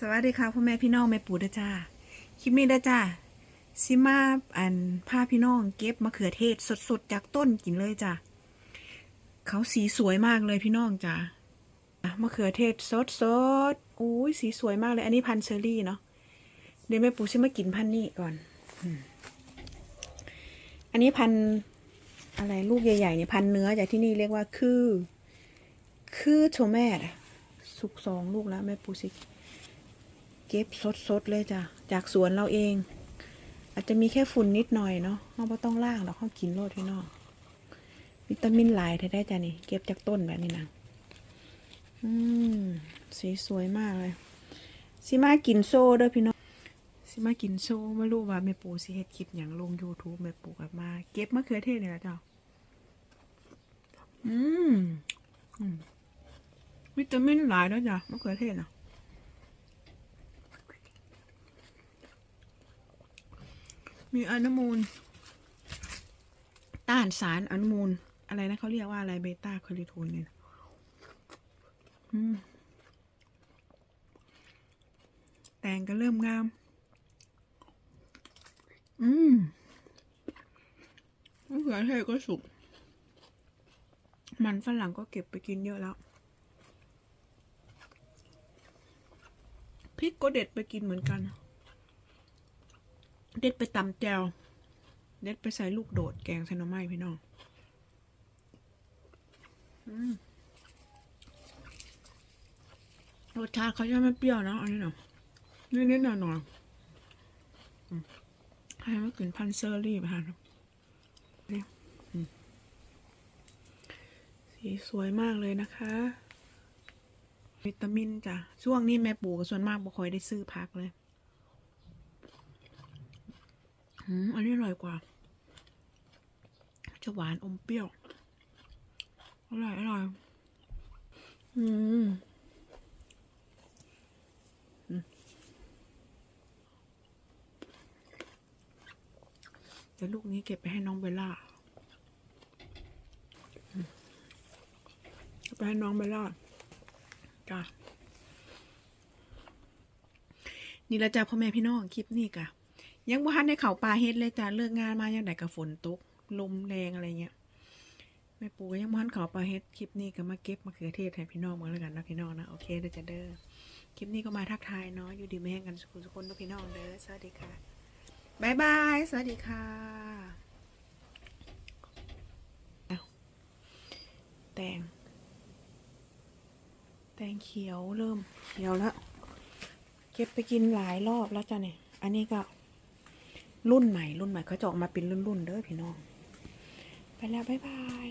สวัสดีค่ะพ่อแม่พี่น้องแม่ปู่ด้จ้าคลิปนี้ด้จ้าซิมาอันพาพี่น้องเก็บมะเขือเทศสดๆจากต้นกินเลยจ้าเขาสีสวยมากเลยพี่น้องจ้ามะเขือเทศสดๆอุ้ยสีสวยมากเลย อันนี้พันเชอรี่เนาะเดี๋ยวแม่ปู่ซิมากินพันนี้ก่อนอันนี้พันอะไรลูกใหญ่ๆเนี่ยพันเนื้อจากที่นี่เรียกว่าคือ คือโชแมดสุกสองลูกแล้วแม่ปูสิ เก็บสดๆเลยจ้ะ จากสวนเราเอง อาจจะมีแค่ฝุ่นนิดหน่อยเนาะเราไม่ต้องล่างเราเข้ากินโลดพี่น้องวิตามินหลายแท้ๆจ้ะนี่ เก็บจากต้นแบบนี้นะอืมสีสวยมากเลยสิมากินโซ่เด้อพี่น้องสิมากินโซ่ไม่รู้ว่าแม่ปูสิเฮ็ดคลิปอย่างลง YouTube แม่ปูกลับมา เก็บมะเขือเทศเนี่ยละจ้ะอืมอืมวิตามินหลายแล้วจ้ะมะเขือเทศนะ มีอนุมูล ต้านสารอนุมูล อะไรนะเขาเรียกว่าอะไรเบต้าคาริโทนเนี่ยแตงก็เริ่มงาม อืมมะเขือเทศก็สุก มันฝรั่งก็เก็บไปกินเยอะแล้ว พริกก็เด็ดไปกินเหมือนกัน เด็ดไปตำแจวเด็ดไปใส่ลูกโดดแกงใส่หน่อไม้พี่น้องอืมรสชาติเขาจะไม่เปรี้ยวนะอันนี้เนาะนิดๆหน่อยๆอืมให้มันกลิ่นพันเซอร์รี่ไปฮะนี่สีสวยมากเลยนะคะ วิตามินจ้ะช่วงนี้แม่ปู่ก็ส่วนมากบ่ค่อยได้ซื้อพักเลย อันนี้อร่อยกว่า จะหวานอมเปรี้ยว อร่อย อร่อย อืมอืมเดี๋ยวลูกนี้เก็บไปให้น้องเบลล่าเก็บไปให้น้องเบลล่าจ้ะนี่ละจ้ะพ่อแม่พี่น้องคลิปนี้กะ ยังบ่ทันได้เข้าป่าเฮ็ดเลยจ้ะเลิกงานมายังไดกับฝนตกลมแรงอะไรเงี้ยแม่ปูก็ยังบ่ทันเข้าป่าเฮ็ดคลิปนี้ก็มาเก็บมะเขือเทศให้พี่น้องมาแล้วกันนะพี่น้องนะโอเคเด้อจ้ะเด้อคลิปนี้ก็มาทักทายเนาะอยู่ดีไม่แห้งกันสุขสุคนนะพี่น้องเด้อสวัสดีค่ะบายบายสวัสดีค่ะแตงแตงเขียวเริ่มเขียวแล้วเก็บไปกินหลายรอบแล้วจ้ะเนี่ยอันนี้ก็ รุ่นใหม่รุ่นใหม่เขาจะออกมาเป็นรุ่นๆเด้อพี่น้อง ไปแล้ว บ๊ายบาย